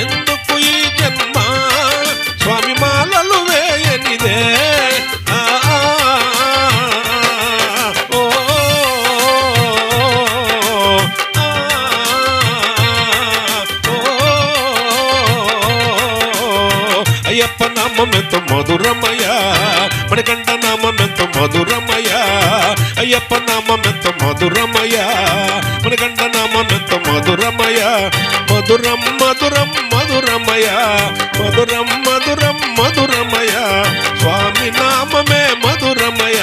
ఎందుకు ఈ జన్మ? స్వామి మాలలు వేయనిదే. ఓ, అయ్యప్ప నామం ఎంత మధురమయ మణికంఠ నామం ఎంత మధురమయ అయ్యప్ప నామం ఎంత మధురమయ మణికంఠ నామం ఎంత మధురమయ మధురం మధురం మధురమయ. మధురం మధురం మధురమయ. స్వామి నామమే మధురమయ.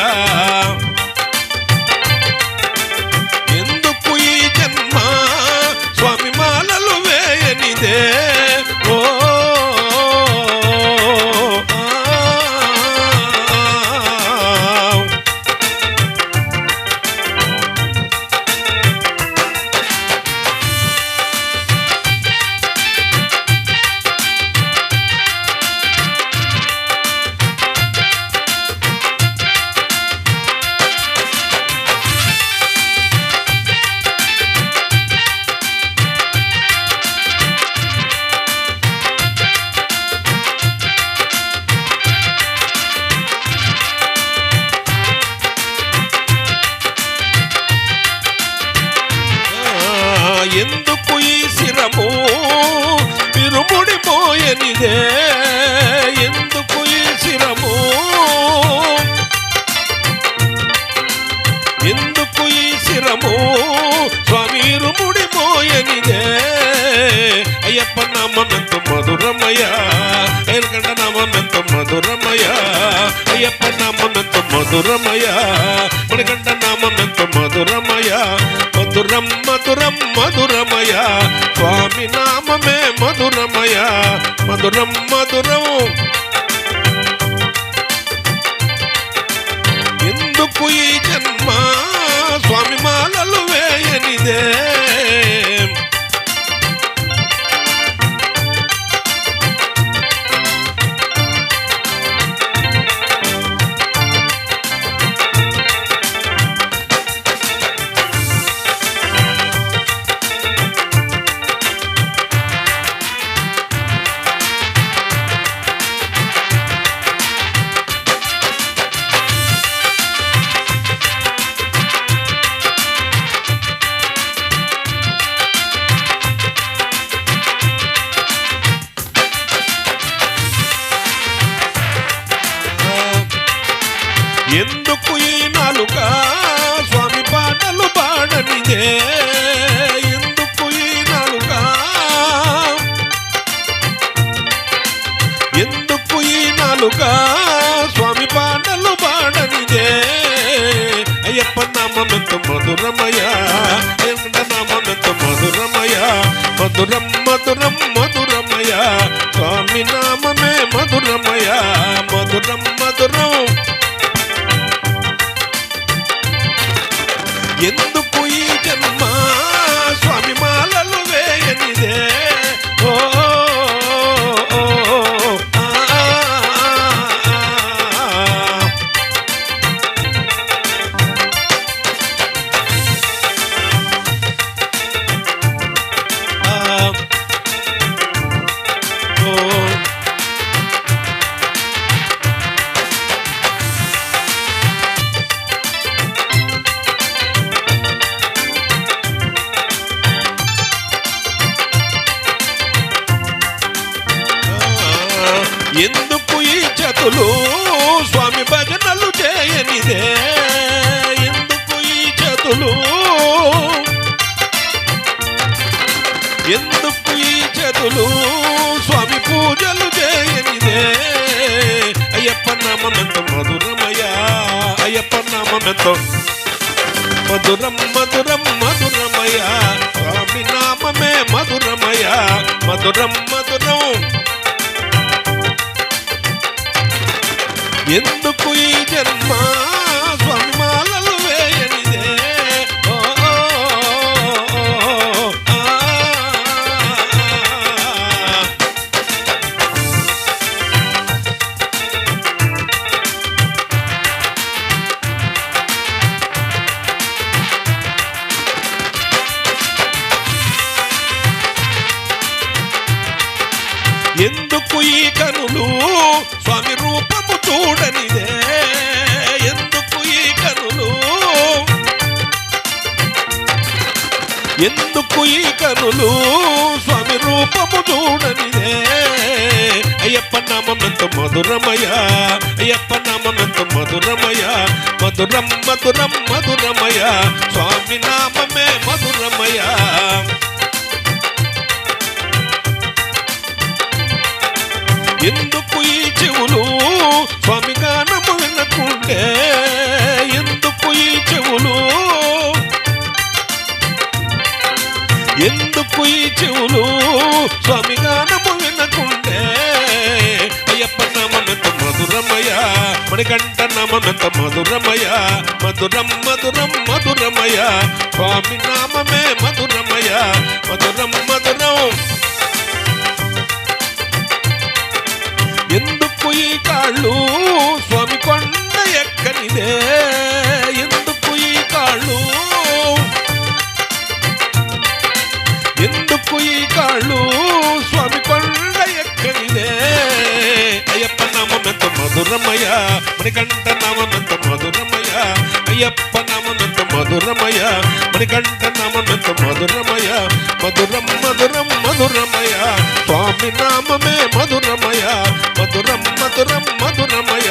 పోయనిదే ఎందుకు ఈ శిరము ఎందుకు ఈ శిరము స్వామి ఇరుముడి పోయనిదే అయ్యప్ప నామనంత మధురమయ ఎనకంట నామనంత మధురమయ అయ్యప్ప నామనంత మధురమయ మణికంఠ నామనంత మధురమయ మధురం మధురం మధురమయ స్వామి నామమే మధురమయ మధురం మధురం. ఎందుకు ఈ మధురం మధురమయ. స్వామి నామమే మధురమయ. మధురం మధురం. ఎందుకు ఈ జన్మ? స్వామి మాలలు వేయనిదే. ఈ స్వామి భజనలు చేయనిదే. ఎందుకు ఈ చతులు? ఎందుకు ఈ చతులు? స్వామి పూజలు చేయనిదే. అయ్యప్ప నామమెంత మధురమయ అయ్యప్ప నామమెంతో మధురం మధురం మధురమయ స్వామి నామమే మధురమయ మధురం మధురం. ఎందుకు ఈ జన్మ ఎందుకు ఈ కనులు స్వామి రూపం చూడనిదే. ఎందుకు ఈ కనులు ఎందుకు ఈ కనులు స్వామి రూపము చూడనిదే. అయ్యప్ప నామం ఎంత మధురమయ అయ్యప్ప నామం ఎంత మధురమయ మధురం మధురం మధురమయ స్వామి నామమే మధురమయ ఎందుకు ఈ చెవులు స్వామి గానము వినకుంటే అయ్యప్ప నామమెంత మధురమయ మణికంఠ నామమెంత మధురమయ మధురం మధురం మధురమయ స్వామి నామమే మధురమయ మధురం మధురం. ఎందుకు ఈ కాళ్ళు స్వామి కొండ ఎక్కనిదే? మధురమయ మణికంఠ నామనంత మధురమయ అయ్యప్ప నామనంత మధురమయ మణికంఠ నామనంత మధురమయ మధురం మధురం మధురమయ స్వామి నామమే మధురమయ మధురం మధురం మధురమయ